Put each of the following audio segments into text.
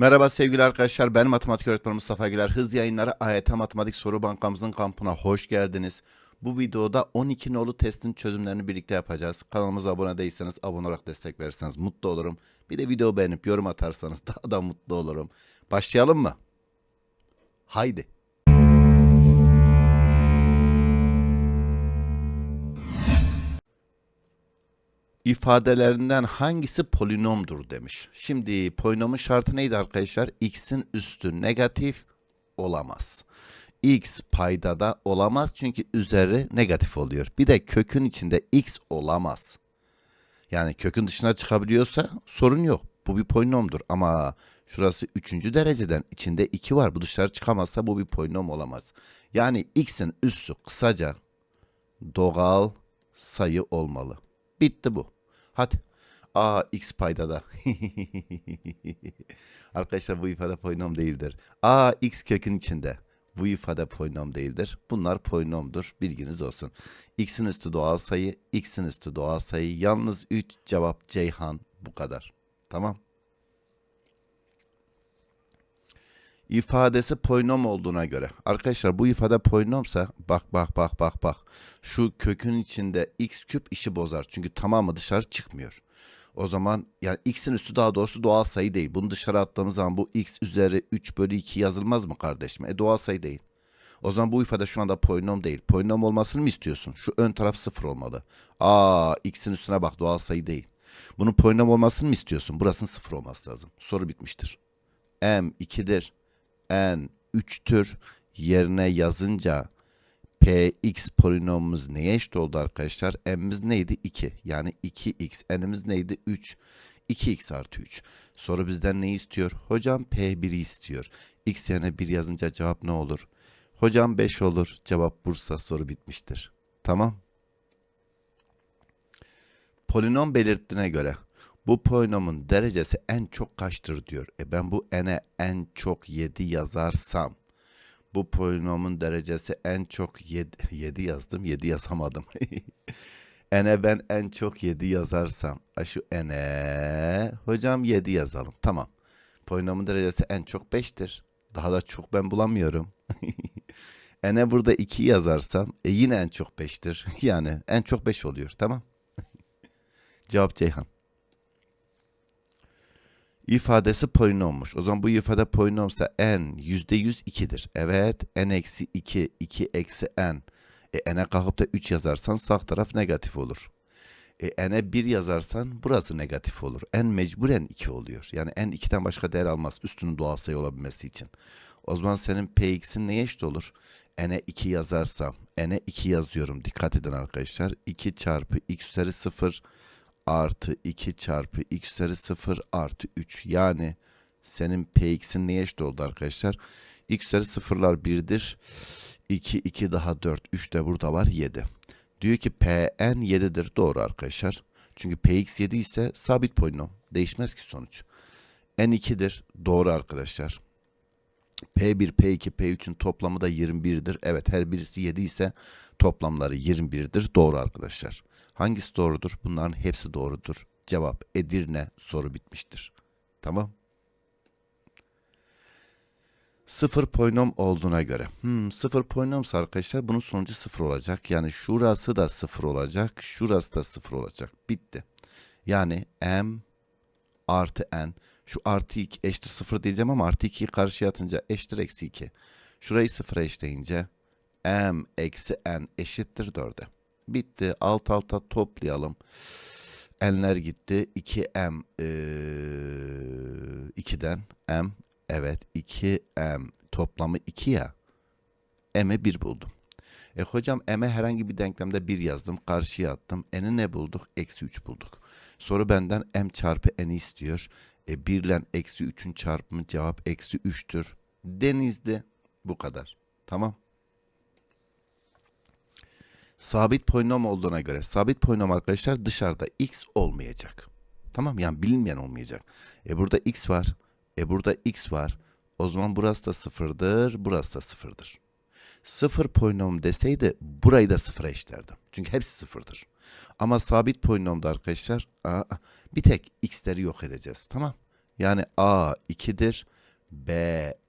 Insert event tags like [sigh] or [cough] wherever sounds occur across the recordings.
Merhaba sevgili arkadaşlar ben matematik öğretmeni Mustafa Güler. Hız yayınları AYT Matematik Soru Bankamızın kampına hoş geldiniz. Bu videoda 12 nolu testin çözümlerini birlikte yapacağız. Kanalımıza abone değilseniz abone olarak destek verirseniz mutlu olurum. Bir de video beğenip yorum atarsanız [laughs] daha da mutlu olurum. Başlayalım mı? Haydi. İfadelerinden hangisi polinomdur demiş. Şimdi polinomun şartı neydi arkadaşlar? X'in üstü negatif olamaz. X paydada olamaz çünkü üzeri negatif oluyor. Bir de kökün içinde X olamaz. Yani kökün dışına çıkabiliyorsa sorun yok. Bu bir polinomdur ama şurası üçüncü dereceden içinde 2 var. Bu dışarı çıkamazsa bu bir polinom olamaz. Yani X'in üssü kısaca doğal sayı olmalı. Bitti bu. Hadi. A x paydada. [laughs] Arkadaşlar bu ifade polinom değildir. A x kökün içinde. Bu ifade polinom değildir. Bunlar polinomdur. Bilginiz olsun. X'in üstü doğal sayı, x'in üstü doğal sayı. Yalnız 3 cevap Ceyhan. Bu kadar. Tamam. İfadesi polinom olduğuna göre. Arkadaşlar bu ifade polinomsa bak bak bak bak bak. Şu kökün içinde x küp işi bozar. Çünkü tamamı dışarı çıkmıyor. O zaman yani x'in üstü daha doğrusu doğal sayı değil. Bunu dışarı attığımız zaman bu x üzeri 3 bölü 2 yazılmaz mı kardeşim? E doğal sayı değil. O zaman bu ifade şu anda polinom değil. Polinom olmasını mı istiyorsun? Şu ön taraf sıfır olmalı. Aa x'in üstüne bak doğal sayı değil. Bunun polinom olmasını mı istiyorsun? Burasının sıfır olması lazım. Soru bitmiştir. M 2'dir n 3'tür yerine yazınca px polinomumuz neye eşit oldu arkadaşlar? n'imiz neydi? 2. Yani 2x. n'imiz neydi? 3. 2x artı 3. Soru bizden ne istiyor? Hocam p1'i istiyor. x yerine 1 yazınca cevap ne olur? Hocam 5 olur. Cevap Bursa soru bitmiştir. Tamam. Polinom belirttiğine göre bu polinomun derecesi en çok kaçtır diyor. E ben bu n'e en çok 7 yazarsam bu polinomun derecesi en çok 7, 7 [laughs] yazdım 7 yazamadım. [laughs] n'e ben en çok 7 yazarsam a şu n'e hocam 7 yazalım. Tamam. Polinomun derecesi en çok 5'tir. Daha da çok ben bulamıyorum. [laughs] n'e burada 2 yazarsam e yine en çok 5'tir. Yani en çok 5 oluyor. Tamam. Cevap Ceyhan ifadesi polinommuş. O zaman bu ifade polinomsa n yüzde yüz ikidir. Evet n eksi 2, 2 eksi n. E, n'e kalkıp da 3 yazarsan sağ taraf negatif olur. E, n'e 1 yazarsan burası negatif olur. n mecburen 2 oluyor. Yani n 2'den başka değer almaz üstünün doğal sayı olabilmesi için. O zaman senin px'in neye eşit olur? n'e 2 yazarsam, n'e 2 yazıyorum. Dikkat edin arkadaşlar. 2 çarpı x üzeri 0 artı 2 çarpı x üzeri 0 artı 3. Yani senin px'in neye eşit oldu arkadaşlar? x üzeri sıfırlar 1'dir. 2, 2 daha 4. 3 de burada var 7. Diyor ki pn 7'dir. Doğru arkadaşlar. Çünkü px 7 ise sabit polinom. Değişmez ki sonuç. n 2'dir. Doğru arkadaşlar. P1, P2, P3'ün toplamı da 21'dir. Evet her birisi 7 ise toplamları 21'dir. Doğru arkadaşlar. Hangisi doğrudur? Bunların hepsi doğrudur. Cevap Edirne soru bitmiştir. Tamam. Sıfır polinom olduğuna göre. Hmm, sıfır polinomsa arkadaşlar bunun sonucu sıfır olacak. Yani şurası da sıfır olacak. Şurası da sıfır olacak. Bitti. Yani m artı n. Şu artı 2 eşittir sıfır diyeceğim ama artı 2'yi karşıya atınca eşittir eksi 2. Şurayı sıfıra eşleyince m eksi n eşittir 4'e. Bitti. Alt alta toplayalım. N'ler gitti. 2M ee, 2'den M evet 2M toplamı 2 ya. M'e 1 buldum. E hocam M'e herhangi bir denklemde 1 yazdım. Karşıya attım. N'i ne bulduk? Eksi 3 bulduk. Soru benden M çarpı N'i istiyor. E 1 ile eksi 3'ün çarpımı cevap eksi 3'tür. Denizde bu kadar. Tamam. Sabit polinom olduğuna göre sabit polinom arkadaşlar dışarıda x olmayacak. Tamam yani bilinmeyen olmayacak. E burada x var. E burada x var. O zaman burası da sıfırdır. Burası da sıfırdır. Sıfır polinom deseydi burayı da sıfıra eşlerdim. Çünkü hepsi sıfırdır. Ama sabit polinomda arkadaşlar bir tek x'leri yok edeceğiz. Tamam. Yani A 2'dir. B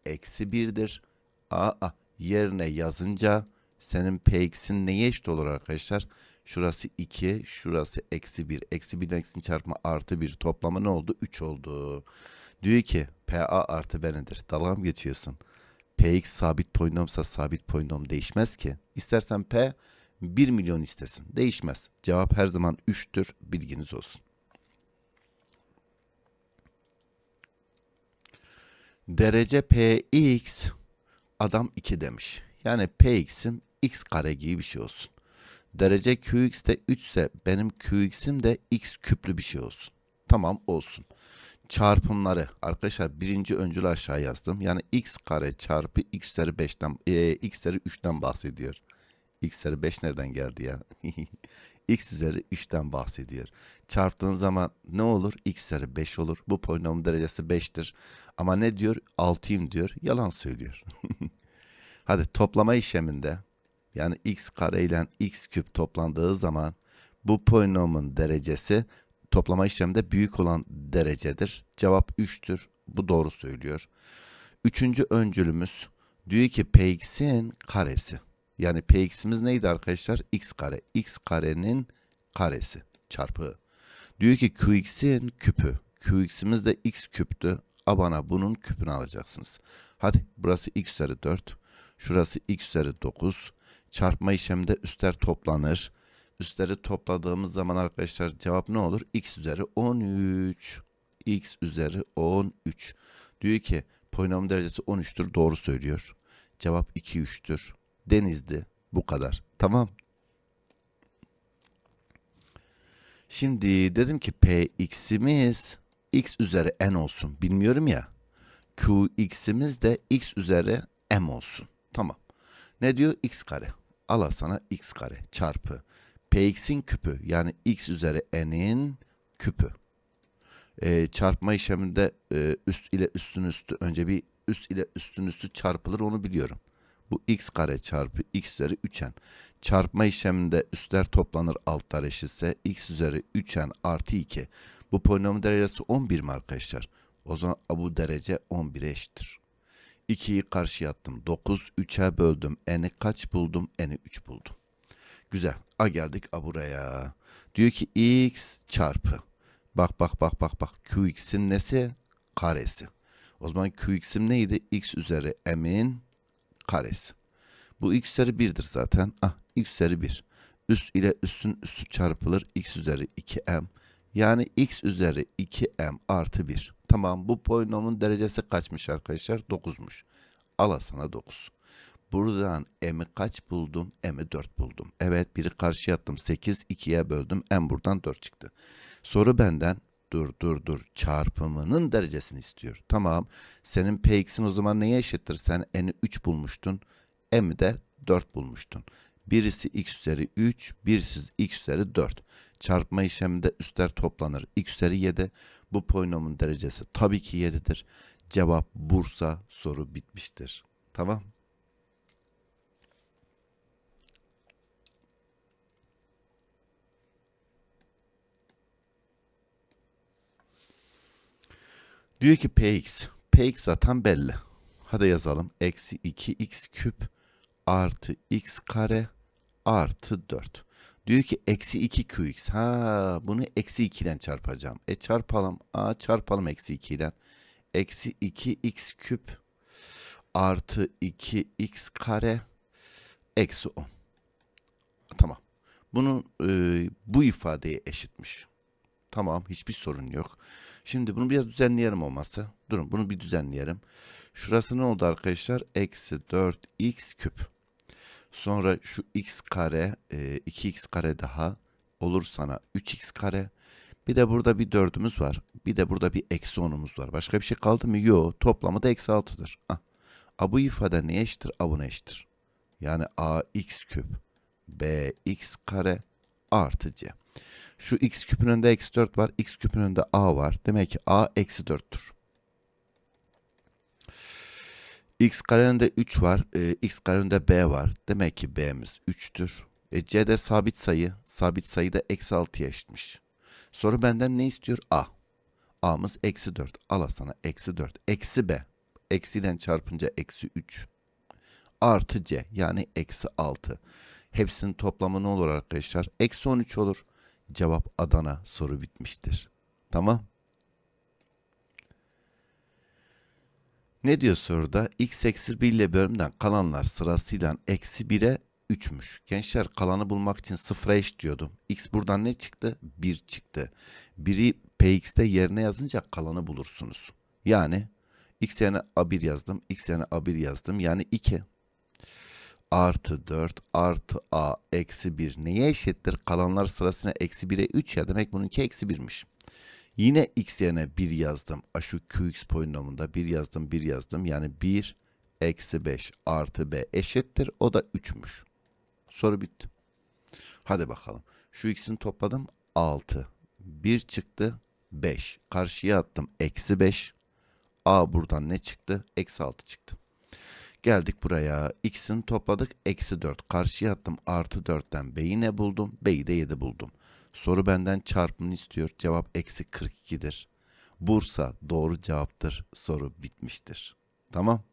eksi 1'dir. A, A yerine yazınca senin Px'in neye eşit olur arkadaşlar? Şurası 2, şurası eksi 1. Eksi 1'den eksi çarpma artı 1 toplamı ne oldu? 3 oldu. Diyor ki PA artı B nedir? Dalga mı geçiyorsun? Px sabit polinomsa sabit polinom değişmez ki. İstersen P 1 milyon istesin. Değişmez. Cevap her zaman 3'tür. Bilginiz olsun. Derece Px adam 2 demiş. Yani Px'im x kare gibi bir şey olsun. Derece Qx de 3 ise benim Qx'im de x küplü bir şey olsun. Tamam olsun. Çarpımları arkadaşlar birinci öncülü aşağı yazdım. Yani x kare çarpı x üzeri 5'ten e, x üzeri 3'ten bahsediyor. x üzeri 5 nereden geldi ya? [laughs] x üzeri 3'ten bahsediyor. Çarptığın zaman ne olur? x üzeri 5 olur. Bu polinomun derecesi 5'tir. Ama ne diyor? 6'yım diyor. Yalan söylüyor. [laughs] Hadi toplama işleminde yani x kare ile x küp toplandığı zaman bu polinomun derecesi toplama işleminde büyük olan derecedir. Cevap 3'tür. Bu doğru söylüyor. Üçüncü öncülümüz diyor ki px'in karesi. Yani px'imiz neydi arkadaşlar? x kare. x karenin karesi çarpı. Diyor ki qx'in küpü. qx'imiz de x küptü. Abana bunun küpünü alacaksınız. Hadi burası x üzeri 4. Şurası x üzeri 9. Çarpma işleminde üstler toplanır. Üstleri topladığımız zaman arkadaşlar cevap ne olur? x üzeri 13. x üzeri 13. Diyor ki polinom derecesi 13'tür. Doğru söylüyor. Cevap 2 3'tür. Denizdi. Bu kadar. Tamam. Şimdi dedim ki px'imiz x üzeri n olsun. Bilmiyorum ya. qx'imiz de x üzeri m olsun. Tamam. Ne diyor? x kare. Al sana x kare çarpı px'in küpü yani x üzeri n'in küpü. Ee, çarpma işleminde e, üst ile üstün üstü önce bir üst ile üstün üstü çarpılır onu biliyorum. Bu x kare çarpı x üzeri 3n. Çarpma işleminde üstler toplanır altlar eşitse x üzeri 3n artı 2. Bu polinomun derecesi 11 mi arkadaşlar? O zaman bu derece 11'e eşittir. 2'yi karşıya attım. 9 3'e böldüm. N'i kaç buldum? N'i 3 buldum. Güzel. A geldik a buraya. Diyor ki x çarpı. Bak bak bak bak bak. Qx'in nesi? Karesi. O zaman Qx'im neydi? x üzeri m'in karesi. Bu x üzeri 1'dir zaten. Ah x üzeri 1. Üst ile üstün üstü çarpılır. x üzeri 2m. Yani x üzeri 2m artı 1. Tamam bu polinomun derecesi kaçmış arkadaşlar? 9'muş. Al sana 9. Buradan m'i kaç buldum? M'i 4 buldum. Evet biri karşıya attım. 8 2'ye böldüm. M buradan 4 çıktı. Soru benden dur dur dur çarpımının derecesini istiyor. Tamam. Senin px'in o zaman neye eşittir? Sen n'i 3 bulmuştun. M'i de 4 bulmuştun. Birisi x üzeri 3, birisi x üzeri 4. Çarpma işleminde üstler toplanır. x üzeri 7. Bu polinomun derecesi tabii ki 7'dir. Cevap Bursa soru bitmiştir. Tamam. Diyor ki px. px zaten belli. Hadi yazalım. Eksi 2x küp artı x kare artı 4. Diyor ki eksi 2 qx. Ha bunu eksi 2 ile çarpacağım. E çarpalım. A çarpalım eksi 2 ile. Eksi 2x küp artı 2x kare eksi 10. Tamam. Bunun e, bu ifadeye eşitmiş. Tamam hiçbir sorun yok. Şimdi bunu biraz düzenleyelim olmazsa. Durun bunu bir düzenleyelim. Şurası ne oldu arkadaşlar? Eksi 4x küp. Sonra şu x kare, e, 2x kare daha olur sana 3x kare. Bir de burada bir dördümüz var. Bir de burada bir eksi onumuz var. Başka bir şey kaldı mı? Yok. Toplamı da eksi altıdır. Ah. A bu ifade neye eşittir? A buna eşittir. Yani ax küp bx kare artı c. Şu x küpün önünde eksi 4 var. X küpün önünde a var. Demek ki a eksi 4'tür. X karenin 3 var. E, X karenin B var. Demek ki B'miz 3'tür. E, C de sabit sayı. Sabit sayı da eksi 6'ya eşitmiş. Soru benden ne istiyor? A. A'mız eksi 4. Al sana eksi 4. Eksi B. Eksiden çarpınca eksi 3. Artı C yani eksi 6. Hepsinin toplamı ne olur arkadaşlar? Eksi 13 olur. Cevap Adana soru bitmiştir. Tamam. Ne diyor soruda? X eksi 1 ile bölümden kalanlar sırasıyla eksi 1'e 3'müş. Gençler kalanı bulmak için sıfıra eş diyordum. X buradan ne çıktı? 1 çıktı. 1'i Px'te yerine yazınca kalanı bulursunuz. Yani X yerine A1 yazdım. X yerine A1 yazdım. Yani 2 artı 4 artı A eksi 1 neye eşittir? Kalanlar sırasına eksi 1'e 3 ya demek bununki eksi 1'miş. Yine x yerine 1 yazdım. A şu qx polinomunda 1 yazdım 1 yazdım. Yani 1 eksi 5 artı b eşittir. O da 3'müş. Soru bitti. Hadi bakalım. Şu x'ini topladım 6. 1 çıktı 5. Karşıya attım eksi 5. A buradan ne çıktı? Eksi 6 çıktı. Geldik buraya. X'ini topladık. Eksi 4. Karşıya attım. Artı 4'ten B'yi ne buldum? B'yi de 7 buldum. Soru benden çarpımını istiyor. Cevap eksi 42'dir. Bursa doğru cevaptır. Soru bitmiştir. Tamam.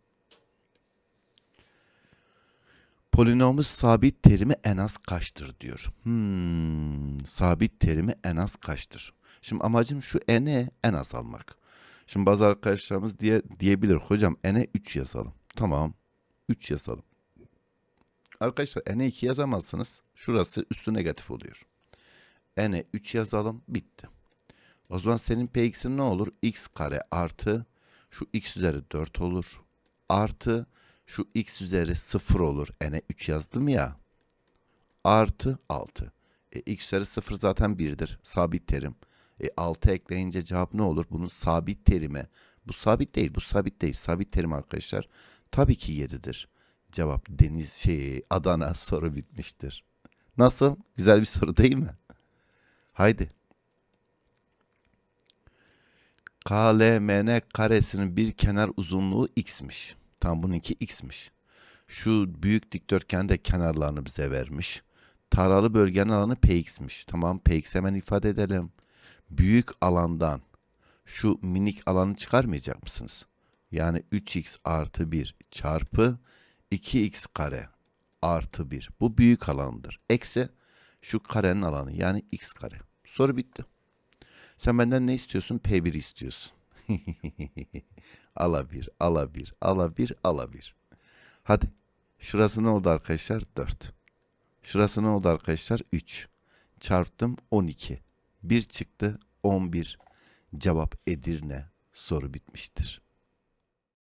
Polinomumuz sabit terimi en az kaçtır diyor. Hmm, sabit terimi en az kaçtır? Şimdi amacım şu n'e en az almak. Şimdi bazı arkadaşlarımız diye diyebilir hocam n'e 3 yazalım. Tamam. 3 yazalım. Arkadaşlar n'e 2 yazamazsınız. Şurası üstü negatif oluyor. N'e 3 yazalım. Bitti. O zaman senin px'in ne olur? x kare artı şu x üzeri 4 olur. Artı şu x üzeri 0 olur. n'e 3 yazdım ya. Artı 6. E, x üzeri 0 zaten 1'dir. Sabit terim. E, 6 ekleyince cevap ne olur? Bunun sabit terimi. Bu sabit değil. Bu sabit değil. Sabit terim arkadaşlar. Tabii ki 7'dir. Cevap Deniz şey Adana [laughs] soru bitmiştir. Nasıl? Güzel bir soru değil mi? Haydi. KLMN karesinin bir kenar uzunluğu x'miş. Tam bununki x'miş. Şu büyük dikdörtgende kenarlarını bize vermiş. Taralı bölgenin alanı px'miş. Tamam px hemen ifade edelim. Büyük alandan şu minik alanı çıkarmayacak mısınız? Yani 3x artı 1 çarpı 2x kare artı 1. Bu büyük alandır. Eksi şu karenin alanı yani x kare. Soru bitti. Sen benden ne istiyorsun? P1 istiyorsun. ala 1, ala 1, ala 1, ala 1. Hadi. Şurası ne oldu arkadaşlar? 4. Şurası ne oldu arkadaşlar? 3. Çarptım 12. 1 çıktı 11. Cevap Edirne. Soru bitmiştir.